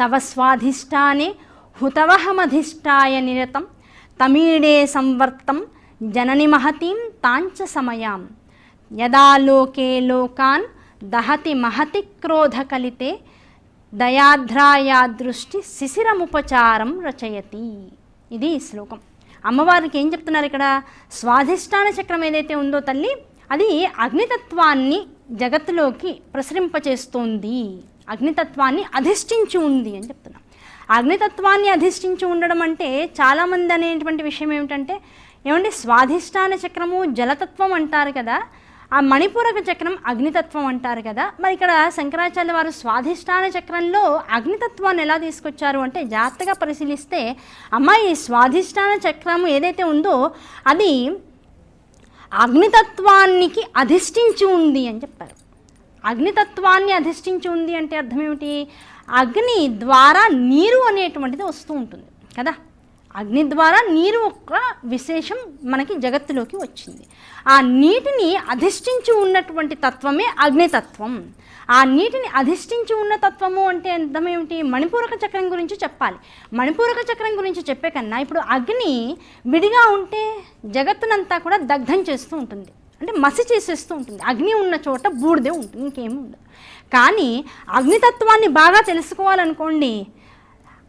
తవ స్వాధిష్టానే హుతవహమధిష్టాయ నిరతం తమీడే సంవర్తం జనని మహతీం తాంచ సమయాం. యదా లోకే లోకాన్ దహతి మహతి క్రోధకలితే దయాధ్రాయా దృష్టి శిశిరముపచారం రచయతి. ఇది శ్లోకం. అమ్మవారికి ఏం చెప్తున్నారు ఇక్కడ? స్వాధిష్టాన చక్రం ఏదైతే ఉందో తల్లి అది అగ్నితత్వాన్ని జగత్తులోకి ప్రసరింపచేస్తోంది. అగ్నితత్వాన్ని అధిష్ఠించి ఉంది అని చెప్తున్నాం. అగ్నితత్వాన్ని అధిష్ఠించి ఉండడం అంటే చాలామంది అనేటువంటి విషయం ఏమిటంటే ఏమంటే స్వాధిష్టాన చక్రము జలతత్వం అంటారు కదా ఆ మణిపూరక చక్రం అగ్నితత్వం అంటారు కదా మరి ఇక్కడ శంకరాచార్య వారు స్వాధిష్టాన చక్రంలో అగ్నితత్వాన్ని ఎలా తీసుకొచ్చారు అంటే జాగ్రత్తగా పరిశీలిస్తే అమ్మాయి స్వాధిష్టాన చక్రము ఏదైతే ఉందో అది అగ్నితత్వానికి అధిష్ఠించి ఉంది అని చెప్పారు. అగ్నితత్వాన్ని అధిష్ఠించి ఉంది అంటే అర్థం ఏమిటి అగ్ని ద్వారా నీరు అనేటువంటిది వస్తూ ఉంటుంది కదా? అగ్ని ద్వారా నీరు ఒక విశేషం మనకి జగత్తులోకి వచ్చింది. ఆ నీటిని అధిష్ఠించి ఉన్నటువంటి తత్వమే అగ్నితత్వం. ఆ నీటిని అధిష్ఠించి ఉన్న తత్వము అంటే అర్థం ఏమిటి మణిపూరక చక్రం గురించి చెప్పాలి. మణిపూరక చక్రం గురించి చెప్పే కన్నా ఇప్పుడు అగ్ని విడిగా ఉంటే జగత్తునంతా కూడా దగ్ధం చేస్తూ ఉంటుంది. అంటే మసి చేసేస్తూ ఉంటుంది. అగ్ని ఉన్న చోట బూడిదే ఉంటుంది. ఇంకేమి ఉండదు. కానీ అగ్నితత్వాన్ని బాగా తెలుసుకోవాలనుకోండి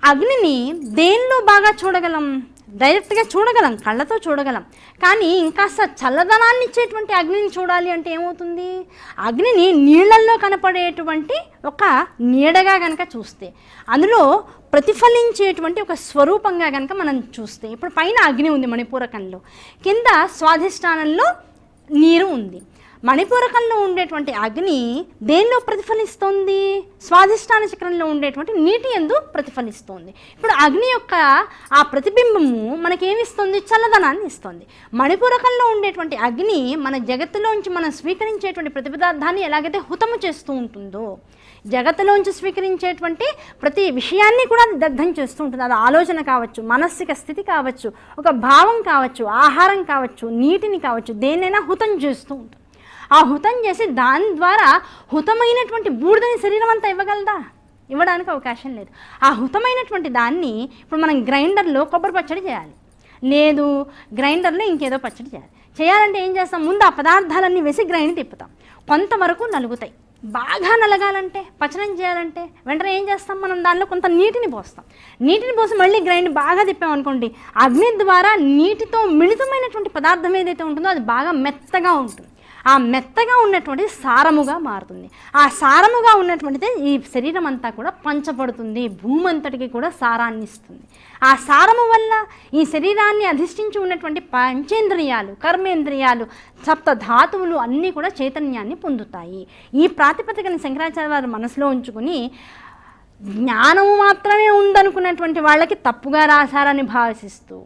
అగ్నిని దేనిలో బాగా చూడగలం? డైరెక్ట్గా చూడగలం కళ్ళతో చూడగలం. కానీ ఇంకాస్త చల్లదనాన్ని ఇచ్చేటువంటి అగ్నిని చూడాలి అంటే ఏమవుతుంది? అగ్నిని నీళ్ళల్లో కనపడేటువంటి ఒక నీడగా కనుక చూస్తే అందులో ప్రతిఫలించేటువంటి ఒక స్వరూపంగా కనుక మనం చూస్తే ఇప్పుడు పైన అగ్ని ఉంది మణిపూరకంలో. కింద స్వాధిష్టానంలో నీరు ఉంది. మణిపూరకంలో ఉండేటువంటి అగ్ని దేనిలో ప్రతిఫలిస్తుంది? స్వాధిష్టాన చక్రంలో ఉండేటువంటి నీటి ఎందు ప్రతిఫలిస్తుంది. ఇప్పుడు అగ్ని యొక్క ఆ ప్రతిబింబము మనకేమిస్తుంది? చల్లదనాన్ని ఇస్తుంది. మణిపూరకంలో ఉండేటువంటి అగ్ని మన జగత్తులోంచి మనం స్వీకరించేటువంటి ప్రతిపదార్థాన్ని ఎలాగైతే హుతము చేస్తూ ఉంటుందో జగత్తులోంచి స్వీకరించేటువంటి ప్రతి విషయాన్ని కూడా దగ్ధం చేస్తూ ఉంటుంది. అది ఆలోచన కావచ్చు మానసిక స్థితి కావచ్చు ఒక భావం కావచ్చు ఆహారం కావచ్చు నీటిని కావచ్చు దేన్నైనా హుతం చేస్తూ ఉంటుంది. ఆ హుతం చేసి దాని ద్వారా హుతమైనటువంటి బూడిదని శరీరం అంతా ఇవ్వగలదా? ఇవ్వడానికి అవకాశం లేదు. ఆ హుతమైనటువంటి దాన్ని ఇప్పుడు మనం గ్రైండర్లో కొబ్బరి పచ్చడి చేయాలి. లేదు గ్రైండర్లో ఇంకేదో పచ్చడి చేయాలి. చేయాలంటే ఏం చేస్తాం? ముందు ఆ పదార్థాలన్నీ వేసి గ్రైండ్ తిప్పుతాం. కొంతవరకు నలుగుతాయి. బాగా నలగాలంటే పచనం చేయాలంటే వెంటనే ఏం చేస్తాం మనం? దానిలో కొంత నీటిని పోస్తాం. నీటిని పోసి మళ్ళీ గ్రైండ్ బాగా తిప్పామనుకోండి అగ్ని ద్వారా నీటితో మిళితమైనటువంటి పదార్థం ఏదైతే ఉంటుందో అది బాగా మెత్తగా ఉంటుంది. ఆ మెత్తగా ఉన్నటువంటిది సారముగా మారుతుంది. ఆ సారముగా ఉన్నటువంటిది ఈ శరీరం అంతా కూడా పంచబడుతుంది. భూమి అంతటికి కూడా సారాన్ని ఇస్తుంది. ఆ సారము వల్ల ఈ శరీరాన్ని అధిష్ఠించి ఉన్నటువంటి పంచేంద్రియాలు కర్మేంద్రియాలు సప్త ధాతువులు అన్నీ కూడా చైతన్యాన్ని పొందుతాయి. ఈ ప్రాతిపదికని శంకరాచార్య వారు మనసులో ఉంచుకుని జ్ఞానము మాత్రమే ఉందనుకున్నటువంటి వాళ్ళకి తప్పుగా రాశారని భావిస్తూ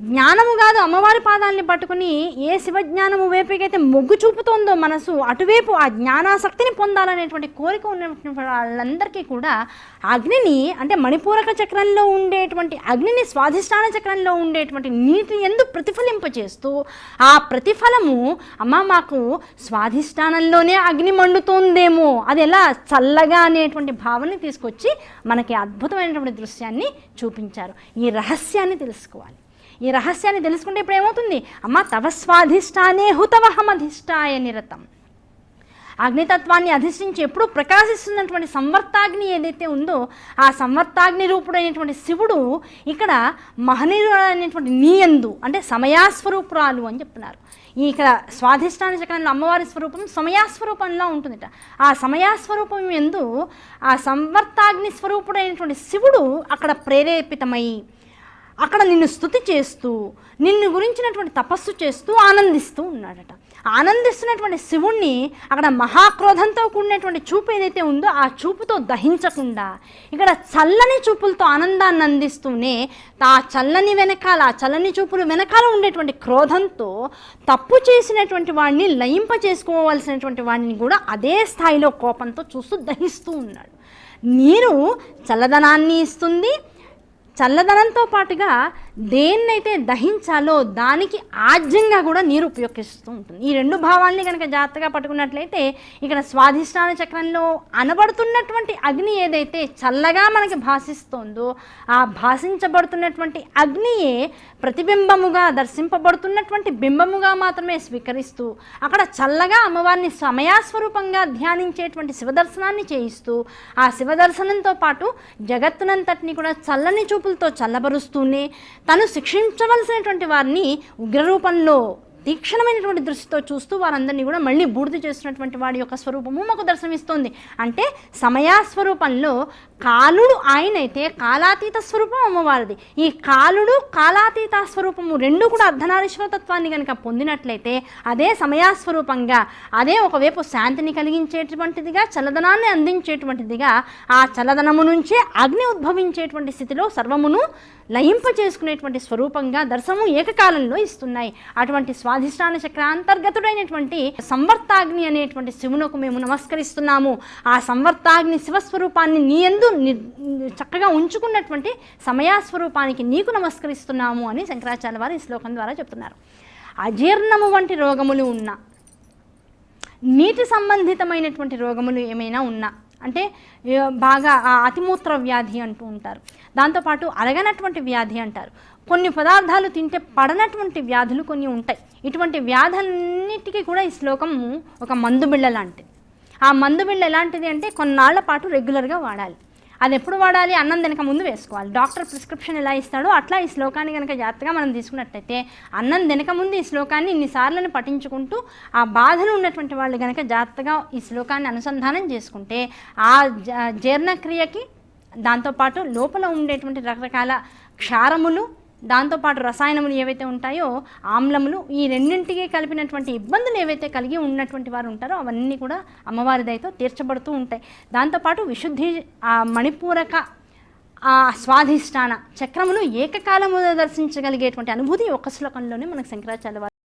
జ్ఞానము కాదు అమ్మవారి పాదాలని పట్టుకుని ఏ శివజ్ఞానము వైపుకైతే మొగ్గు చూపుతోందో మనసు అటువైపు ఆ జ్ఞానాసక్తిని పొందాలనేటువంటి కోరిక ఉన్నటువంటి వాళ్ళందరికీ కూడా అగ్నిని అంటే మణిపూరక చక్రంలో ఉండేటువంటి అగ్నిని స్వాధిష్టాన చక్రంలో ఉండేటువంటి నీటిని ఎందు ప్రతిఫలింపచేస్తూ ఆ ప్రతిఫలము అమ్మ మాకు స్వాధిష్టానంలోనే అగ్ని మండుతోందేమో అది ఎలా చల్లగా అనేటువంటి భావనని తీసుకొచ్చి మనకి అద్భుతమైనటువంటి దృశ్యాన్ని చూపించారు. ఈ రహస్యాన్ని తెలుసుకోవాలి. ఈ రహస్యాన్ని తెలుసుకుంటే ఇప్పుడు ఏమవుతుంది? అమ్మ తవ స్వాధిష్టానే హుతవహమధిష్టాయ నిరతం. అగ్నితత్వాన్ని అధిష్ఠించి ఎప్పుడూ ప్రకాశిస్తున్నటువంటి సంవర్తాగ్ని ఏదైతే ఉందో ఆ సంవర్తాగ్ని రూపుడైనటువంటి శివుడు ఇక్కడ మహనీయుడైనటువంటి నీయందు అంటే సమయాస్వరూపురాలు అని చెప్తున్నారు. ఈ ఇక్కడ స్వాధిష్టాన చక్రంలో అమ్మవారి స్వరూపం సమయాస్వరూపంలో ఉంటుందిట. ఆ సమయాస్వరూపం ఎందు ఆ సంవర్తాగ్ని స్వరూపుడైనటువంటి శివుడు అక్కడ ప్రేరేపితమై అక్కడ నిన్ను స్థుతి చేస్తూ నిన్ను గురించినటువంటి తపస్సు చేస్తూ ఆనందిస్తూ ఉన్నాడట. ఆనందిస్తున్నటువంటి శివుణ్ణి అక్కడ మహాక్రోధంతో కూడినటువంటి చూపు ఏదైతే ఉందో ఆ చూపుతో దహించకుండా ఇక్కడ చల్లని చూపులతో ఆనందాన్ని అందిస్తూనే ఆ చల్లని వెనకాల ఆ చల్లని చూపులు వెనకాల ఉండేటువంటి క్రోధంతో తప్పు చేసినటువంటి వాడిని లయింప చేసుకోవాల్సినటువంటి వాడిని కూడా అదే స్థాయిలో కోపంతో చూస్తూ దహిస్తూ ఉన్నాడు. నీరు చల్లదనాన్ని ఇస్తుంది చల్లదనంతో పాటుగా దేన్నైతే దహించాలో దానికి ఆజ్యంగా కూడా నీరు ఉపయోగిస్తూ ఉంటుంది. ఈ రెండు భావాల్ని కనుక జాగ్రత్తగా పట్టుకున్నట్లయితే ఇక్కడ స్వాధిష్టాన చక్రంలో అనబడుతున్నటువంటి అగ్ని ఏదైతే చల్లగా మనకి భాషిస్తోందో ఆ భాషించబడుతున్నటువంటి అగ్నియే ప్రతిబింబముగా దర్శింపబడుతున్నటువంటి బింబముగా మాత్రమే స్వీకరిస్తూ అక్కడ చల్లగా అమ్మవారిని సమయాస్వరూపంగా ధ్యానించేటువంటి శివదర్శనాన్ని చేయిస్తూ ఆ శివదర్శనంతో పాటు జగత్తునంతటిని కూడా చల్లని చూపులతో చల్లబరుస్తూనే తను శిక్షించవలసినటువంటి వారిని ఉగ్రరూపంలో తీక్షణమైనటువంటి దృష్టితో చూస్తూ వారందరినీ కూడా మళ్ళీ బూడిద చేస్తున్నటువంటి వాడి యొక్క స్వరూపము మాకు దర్శనమిస్తుంది. అంటే సమయాస్వరూపంలో కాలుడు ఆయనైతే కాలాతీత స్వరూపం అమ్మవారిది. ఈ కాలుడు కాలాతీత స్వరూపము రెండు కూడా అర్ధనారీశ్వరతత్వాన్ని కనుక పొందినట్లయితే అదే సమయాస్వరూపంగా అదే ఒకవైపు శాంతిని కలిగించేటువంటిదిగా చల్లదనాన్ని అందించేటువంటిదిగా ఆ చల్లదనము నుంచే అగ్ని ఉద్భవించేటువంటి స్థితిలో సర్వమును లయింప చేసుకునేటువంటి స్వరూపంగా దర్శనము ఏకకాలంలో ఇస్తున్నాయి. అటువంటి స్వాధిష్టాన చక్రాంతర్గతుడైనటువంటి సంవర్తాగ్ని అనేటువంటి శివునకు మేము నమస్కరిస్తున్నాము. ఆ సంవర్తాగ్ని శివస్వరూపాన్ని నీ ఎందు చక్కగా ఉంచుకున్నటువంటి సమయాస్వరూపానికి నీకు నమస్కరిస్తున్నాము అని శంకరాచార్య వారు ఈ శ్లోకం ద్వారా చెప్తున్నారు. అజీర్ణము వంటి రోగములు ఉన్న నీటి సంబంధితమైనటువంటి రోగములు ఏమైనా ఉన్నా అంటే బాగా ఆ అతిమూత్ర వ్యాధి అంటూ ఉంటారు. దాంతోపాటు అరగనటువంటి వ్యాధి అంటారు. కొన్ని పదార్థాలు తింటే పడనటువంటి వ్యాధులు కొన్ని ఉంటాయి. ఇటువంటి వ్యాధులన్నిటికీ కూడా ఈ శ్లోకం ఒక మందు బిళ్ళ లాంటిది. ఆ మందు బిళ్ళ ఎలాంటిది అంటే కొన్నాళ్ళ పాటు రెగ్యులర్గా వాడాలి. అది ఎప్పుడు వాడాలి అన్నం తినక ముందు వేసుకోవాలి. డాక్టర్ ప్రిస్క్రిప్షన్ ఎలా ఇస్తాడో అట్లా ఈ శ్లోకాన్ని కనుక జాగ్రత్తగా మనం తీసుకున్నట్టయితే అన్నం తినక ముందు ఈ శ్లోకాన్ని ఇన్నిసార్లను పఠించుకుంటూ ఆ బాధలు ఉన్నటువంటి వాళ్ళు కనుక జాగ్రత్తగా ఈ శ్లోకాన్ని అనుసంధానం చేసుకుంటే ఆ జ- జీర్ణక్రియకి దాంతోపాటు లోపల ఉండేటువంటి రకరకాల క్షారములు దాంతోపాటు రసాయనములు ఏవైతే ఉంటాయో ఆమ్లములు ఈ రెండింటికి కలిపినటువంటి ఇబ్బందులు ఏవైతే కలిగి ఉన్నటువంటి వారు ఉంటారో అవన్నీ కూడా అమ్మవారి దయతో తీర్చబడుతూ ఉంటాయి. దాంతోపాటు విశుద్ధి మణిపూరక ఆ స్వాధిష్టాన చక్రమును ఏకకాలము దర్శించగలిగేటువంటి అనుభూతి ఒక శ్లోకంలోనే మనకు శంకరాచార్య వారు